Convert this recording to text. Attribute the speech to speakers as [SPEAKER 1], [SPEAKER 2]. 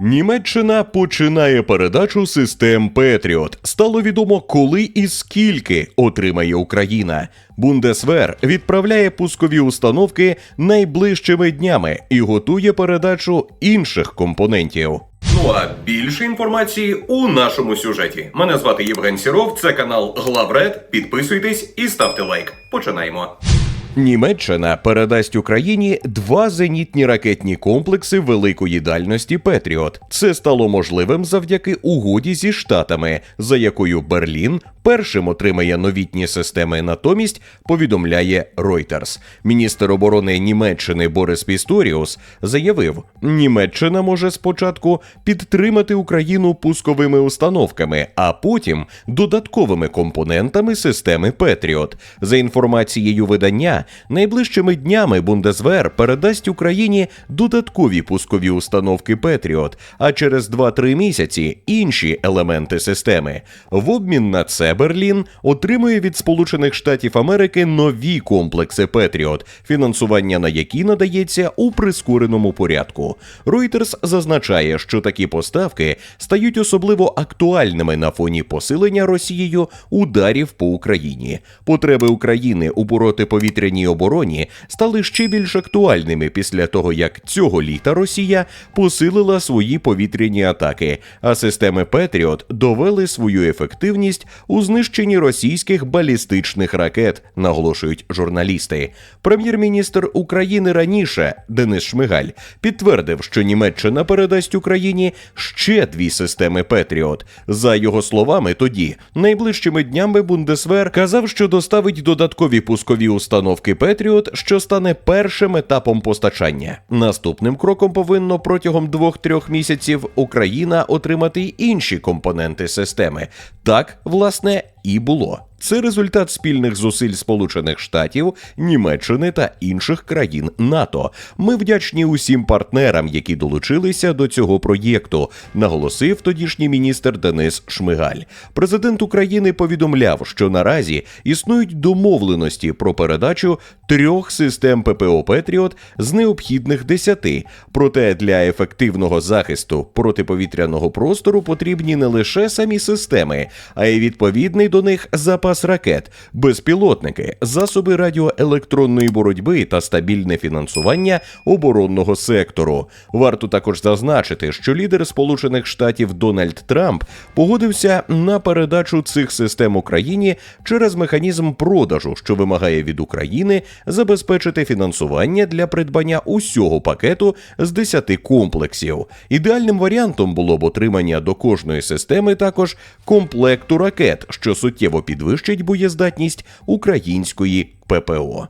[SPEAKER 1] Німеччина починає передачу систем Петріот. Стало відомо, коли і скільки отримає Україна. Бундесвер відправляє пускові установки найближчими днями і готує передачу інших компонентів. Ну а більше інформації у нашому сюжеті. Мене звати Євген Сіров. Це канал Главред. Підписуйтесь і ставте лайк. Починаємо. Німеччина передасть Україні два зенітні ракетні комплекси великої дальності Петріот. Це стало можливим завдяки угоді зі штатами, за якою Берлін першим отримає новітні системи. Натомість повідомляє Reuters. Міністр оборони Німеччини Борис Пісторіус заявив: Німеччина може спочатку підтримати Україну пусковими установками, а потім додатковими компонентами системи Петріот. За інформацією видання, найближчими днями Бундесвер передасть Україні додаткові пускові установки Петріот, а через 2-3 місяці інші елементи системи. В обмін на це Берлін отримує від Сполучених Штатів Америки нові комплекси Петріот, фінансування на які надається у прискореному порядку. Reuters зазначає, що такі поставки стають особливо актуальними на фоні посилення Росією ударів по Україні. Потреби України у протиповітряній обороні стали ще більш актуальними після того, як цього літа Росія посилила свої повітряні атаки, а системи Петріот довели свою ефективність у знищенні російських балістичних ракет, наголошують журналісти. Прем'єр-міністр України раніше Денис Шмигаль підтвердив, що Німеччина передасть Україні ще дві системи Петріот. За його словами, тоді найближчими днями Бундесвер казав, що доставить додаткові пускові установки Петріот, що стане першим етапом постачання. Наступним кроком повинно протягом двох-трьох місяців Україна отримати й інші компоненти системи. Так, власне, і було. Це результат спільних зусиль Сполучених Штатів, Німеччини та інших країн НАТО. Ми вдячні усім партнерам, які долучилися до цього проєкту, наголосив тодішній міністр Денис Шмигаль. Президент України повідомляв, що наразі існують домовленості про передачу трьох систем ППО Петріот з необхідних десяти. Проте для ефективного захисту протиповітряного простору потрібні не лише самі системи, а й відповідний до них запас ракет, безпілотники, засоби радіоелектронної боротьби та стабільне фінансування оборонного сектору. Варто також зазначити, що лідер Сполучених Штатів Дональд Трамп погодився на передачу цих систем Україні через механізм продажу, що вимагає від України забезпечити фінансування для придбання усього пакету з 10 комплексів. Ідеальним варіантом було б отримання до кожної системи також комплекту ракет, що суттєво підвищить боєздатність української ППО.